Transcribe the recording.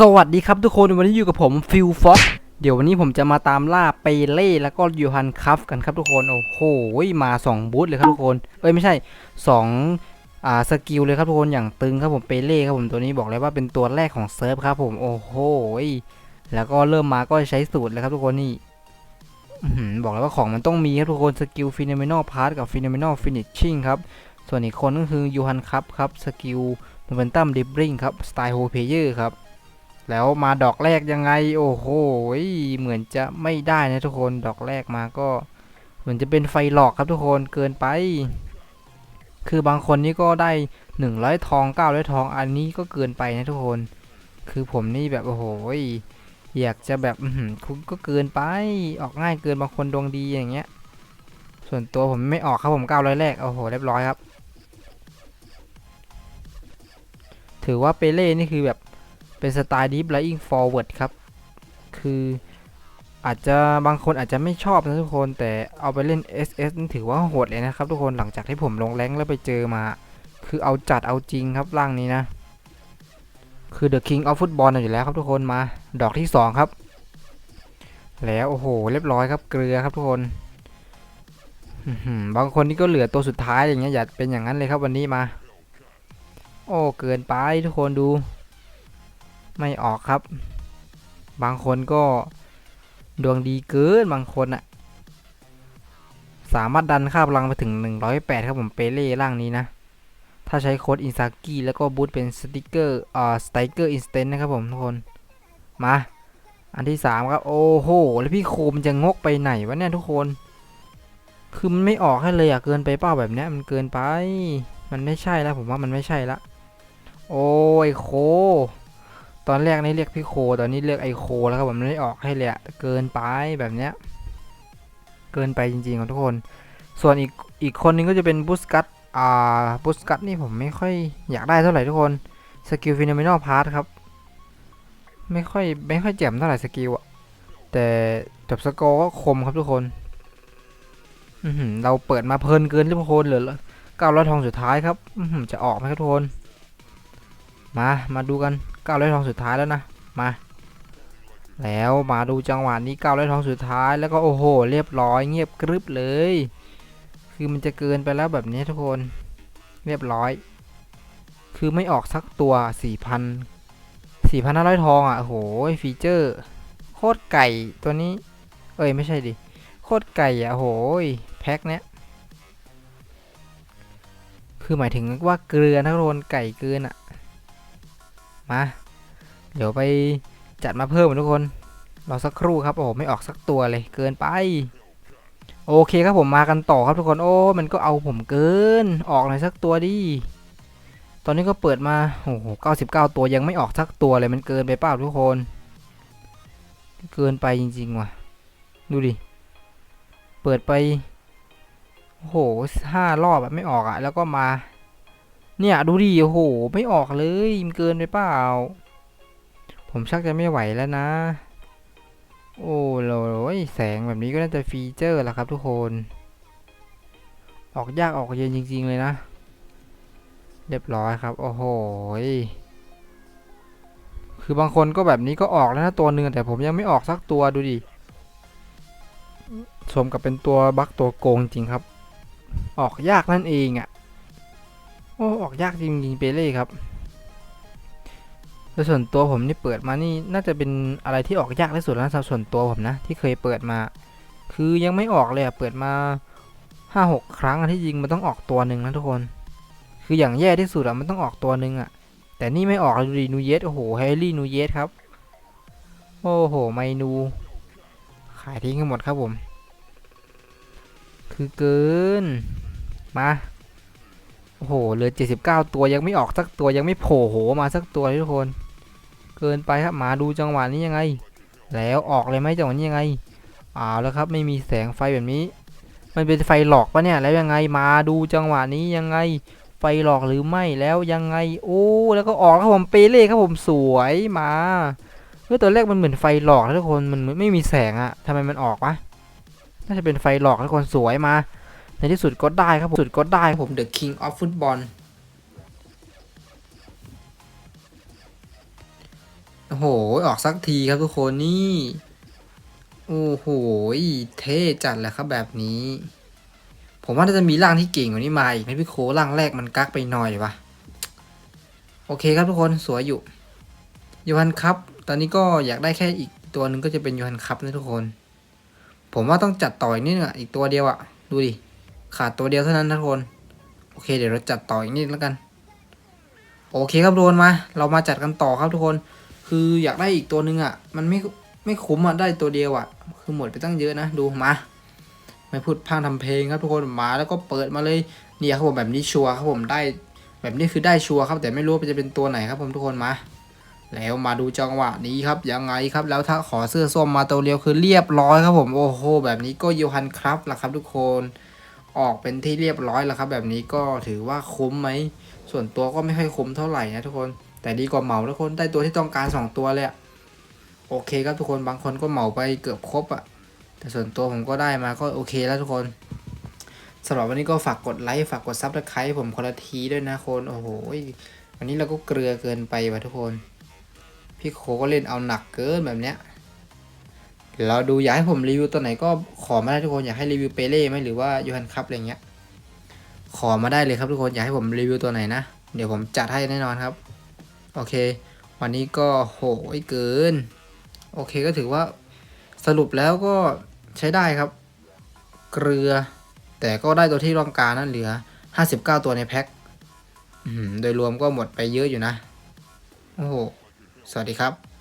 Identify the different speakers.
Speaker 1: สวัสดีครับทุกคนวันนี้อยู่กับผมฟิลฟ็อกเดี๋ยววันนี้ผมจะมาตามล่าเปเล่แล้วก็ยูฮันคัฟกันครับทุกคนโอ้โหมา 2 บูธเลยครับทุกคนเอ้ยไม่ใช่2อ่าสกิลเลยครับทุกคนอย่างตึงครับผมเปเล่ครับผมตัวนี้บอกเลยว่าเป็นตัวแรกของเซิร์ฟครับผมโอ้โหแล้วก็เริ่มมาก็ใช้สูตรเลยครับทุกคนนี่บอกเลยว่าของมันต้องมีครับทุกคนสกิลฟินเมนอลพาร์ตกับฟินเมนอลฟินิชชิ่งครับส่วนอีกคนก็คือยูฮันคัฟครับสกิลโมเมนตัมดิบริงครับสไตล์โฮเพเยอร์ครับ แล้วมาดอกแรกยังไง โอ้โหเหมือนจะไม่ได้นะทุกคนดอกแรกมาก็ เหมือนจะเป็นไฟหลอกครับทุกคนเกินไป คือบางคนนี่ก็ได้หนึ่งร้อยทองเก้าร้อยทองอันนี้ก็เกินไปนะทุกคน คือผมนี่แบบโอ้โหอยากจะแบบคุณก็เกินไป ออกง่ายเกินบางคนดวงดีอย่างเงี้ย ส่วนตัวผมไม่ออกครับผมเก้าร้อยแรกโอ้โหเรียบร้อยครับ ถือว่าเปเล่นี่คือแบบ เป็นสไตล์ Deep Lying Forward ครับ คืออาจจะบางคนอาจจะไม่ชอบนะทุกคน แต่เอาไปเล่น SS นี่ถือว่าโหดเลยนะครับทุกคนหลังจากที่ผมลงแรงแล้วไปเจอมา คือเอาจัดเอาจริงครับร่างนี้นะ คือ The King of Football อยู่แล้วครับทุกคนมา ดอกที่ 2 ครับ แล้วโอ้โหเรียบร้อยครับเกลือครับทุกคนบางคนนี่ก็เหลือตัวสุดท้ายอย่างเงี้ยอย่าเป็นอย่างนั้นเลยครับวันนี้มา โอ้เกินไปทุกคนดู ไม่ออกครับ บางคนก็ดวงดีเกินบางคนอะสามารถดันค่าพลังไปถึง 108 ครับผมเปเล่ร่างนี้นะ ถ้าใช้โค้ดอินซากิแล้วก็บูตเป็นสติกเกอร์อ่าสไตเกอร์อินสแตนนะครับผมทุกคน มา อันที่ 3 ครับ โอ้โห แล้วพี่โคมจะงกไปไหนวะเนี่ยทุกคน คือมันไม่ออกให้เลยอะเกินไปเปล่าแบบเนี้ยมันเกินไป มันไม่ใช่แล้วผมว่ามันไม่ใช่ละ โอ้ยโค ตอนแรกนี่เรียกพี่โค ตอนนี้เรียกไอโค แล้วครับผมไม่ได้ออกให้เลยอะเกินไปแบบเนี้ย เกินไปจริงๆครับทุกคน ส่วนอีกอีกคนนึงก็จะเป็นบุสกัตอ่าบุสกัตนี่ผมไม่ค่อยอยากได้เท่าไหร่ทุกคน สกิลฟิโนเมนอลพาร์ทครับ ไม่ค่อยไม่ค่อยแจ่มเท่าไหร่สกิลอะแต่จบสกอร์ก็คมครับทุกคนอืเราเปิดมาเพลินเกินทุกคนเหลือเก้าร้อยทองสุดท้ายครับอืจะออกไหมครับทุกคน มา มาดูกัน เก้าร้อยทองสุดท้ายแล้วนะ มา แล้วมาดูจังหวะนี้เก้าร้อยทองสุดท้ายแล้วก็โอ้โห เรียบร้อยเงียบกริบเลย คือมันจะเกินไปแล้วแบบนี้ทุกคนเรียบร้อย คือไม่ออกสักตัวสี่พันสี่พันห้าร้อยทองอะโอ้โหฟีเจอร์ โคตรไก่ตัวนี้ เอ้ยไม่ใช่ดิโคตรไก่อะโอ้โหแพ็คเนี้ยคือหมายถึงว่าเกลือนะทุกคนไก่เกินอะ มา เดี๋ยวไปจัดมาเพิ่มทุกคนรอสักครู่ครับโอ้โหไม่ออกสักตัวเลยเกินไป โอเคครับผมมากันต่อครับทุกคนโอ้มันก็เอาผมเกิน ออกหน่อยสักตัวดิตอนนี้ก็เปิดมาโอ้โห99ตัวยังไม่ออกสักตัวเลยมันเกินไปเปล่าทุกคน เกินไปจริงๆว่ะ ดูดิ เปิดไป โอ้โหห้ารอบไม่ออกอะ แล้วก็มา เนี่ยดูดิโอ้โห ไม่ออกเลยมันเกินไปเปล่า ผมชักจะไม่ไหวแล้วนะ โอ้โหแสงแบบนี้ก็น่าจะฟีเจอร์แล้วครับทุกคน ออกยากออกเย็นจริง ๆ เลยนะ เรียบร้อยครับ โอ้โหคือบางคนก็แบบนี้ก็ออกแล้วนะตัวหนึ่งแต่ผมยังไม่ออกสักตัวดูดิสมกับเป็นตัวบั๊กตัวโกงจริงครับ ออกยากนั่นเองอะ่ะ โอ้ออกยากจริงๆเปเล่ครับโดยส่วนตัวผมนี่เปิดมานี่น่าจะเป็นอะไรที่ออกยากที่สุดแล้วสำหรับส่วนตัวผมนะ ที่เคยเปิดมา คือยังไม่ออกเลยอะเปิดมาห้าหกครั้งที่จริงมันต้องออกตัวหนึ่งนะทุกคน คืออย่างแย่ที่สุดอะมันต้องออกตัวหนึ่งอะแต่นี่ไม่ออกดูดินูเยสโอ้โหแฮร์รี่นูเยสครับ โอ้โหไมนู ขายทิ้งกันหมดครับผม คือเกินมา โอ้โหเหลือ79ตัวยังไม่ออกสักตัวยังไม่โผล่โหมาสักตัวทุกคน เกินไปครับมาดูจังหวะนี้ยังไง แล้วออกเลยไหมจังหวะนี้ยังไงอ้าวแล้วครับไม่มีแสงไฟแบบนี้ มันเป็นไฟหลอกปะเนี่ยแล้วยังไงมาดูจังหวะนี้ยังไง ไฟหลอกหรือไม่แล้วยังไง โอ้แล้วก็ออกครับผมเปเล่ครับผมสวยมาเมื่อตัวแรกมันเหมือนไฟหลอกนะทุกคนมันไม่มีแสงอะทำไมมันออกวะน่าจะเป็นไฟหลอกทุกคนสวยมา ในที่สุดก็ได้ครับผมสุดก็ได้ผม The King of Football โอ้โห ออกสักทีครับทุกคนนี่ โอ้โห เท่จัดแหละครับแบบนี้ ผมว่าน่าจะมีร่างที่เก่งกว่านี้มาอีกนะพี่โคร่างแรกมันกักไปหน่อยวะโอเคครับทุกคนสวยอยู่ยูฮันครับ ตอนนี้ก็อยากได้แค่อีกตัวหนึ่งก็จะเป็นยูฮันครับนะทุกคน ผมว่าต้องจัดต่ออีกนิดนึงอะอีกตัวเดียวอะดูดิ ขาดตัวเดียวเท่านั้นนะทุกคน โอเค เดี๋ยวเราจัดต่ออีกนิดแล้วกัน โอเคครับทุกคนมา เรามาจัดกันต่อครับทุกคน คืออยากได้อีกตัวหนึ่งอะมันไม่ไม่คุ้มอะได้ตัวเดียวอะคือหมดไปตั้งเยอะนะ ดูมา ไม่พูดพร่างทำเพลงครับทุกคนมาแล้วก็เปิดมาเลยเนี่ยครับผมแบบนี้ชัวร์ครับผมได้ แบบนี้คือได้ชัวร์ครับ แต่ไม่รู้จะเป็นตัวไหนครับผมทุกคนมาแล้วมาดูจังหวะนี้ครับยังไงครับ แล้วถ้าขอเสื้อส้มมาตัวเดียวคือเรียบร้อยครับผมโอ้โหแบบนี้ก็โยฮันครับล่ะครับทุกคน ออกเป็นที่เรียบร้อยแล้วครับ แบบนี้ก็ถือว่าคุ้มไหม ส่วนตัวก็ไม่ค่อยคุ้มเท่าไหร่นะทุกคน แต่ดีกว่าเหมาทุกคนได้ตัวที่ต้องการสองตัวเลยโอเคครับทุกคนบางคนก็เหมาไปเกือบครบอะแต่ส่วนตัวผมก็ได้มาก็โอเคแล้วทุกคนสำหรับวันนี้ก็ฝากกดไลค์ฝากกดซับสไครต์ผมคนละทีด้วยนะคนโอ้โหวันนี้เราก็เกลือเกินไปว่ะทุกคน พี่โคก็เล่นเอาหนักเกินแบบเนี้ย เดี๋ยวเราดูอยากให้ผมรีวิวตัวไหนก็ขอมาได้ทุกคนอยากให้รีวิวเปเล่ไหมหรือว่ายูฮันคัพอะไรเงี้ยขอมาได้เลยครับทุกคนอยากให้ผมรีวิวตัวไหนนะ เดี๋ยวผมจัดให้แน่นอนครับ โอเค วันนี้ก็โหยเกิน โอเคก็ถือว่าสรุปแล้วก็ใช้ได้ครับ เกลือ แต่ก็ได้ตัวที่ต้องการนั่นเหลือ 59 ตัวในแพ็คโดยรวมก็หมดไปเยอะอยู่นะ โอ้โห สวัสดีครับ